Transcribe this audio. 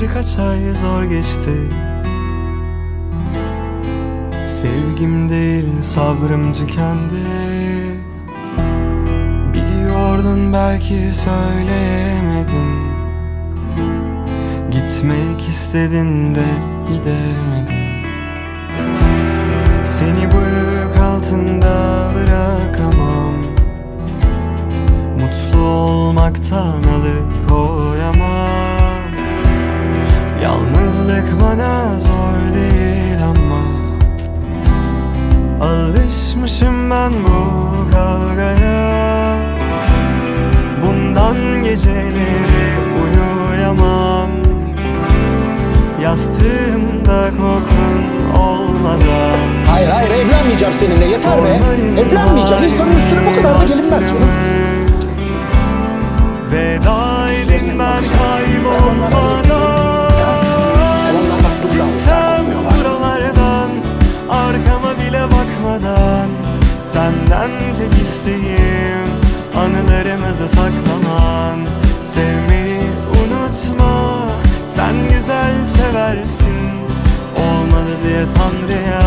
birkaç ay zor geçti. Sevgim değil sabrım tükendi. Biliyordun belki söyleyemedin Gitmek istedin de gidemedin Seni bu yük altında bırakamam. Mutlu olmaktan alıkoyamam Alışmışım ben bu kavgaya Bundan geceleri uyuyamam Yastığımda kokun olmadan Hayır hayır evlenmeyeceğim seninle yeter be. Evlenmeyeceğim. İnsanın üstüne bu kadar da gelinmez canım. Veda Senden tek isteğim Anılarımızı saklaman Sevmeyi unutma. Sen güzel seversin. Olmadı diye Tanrı'ya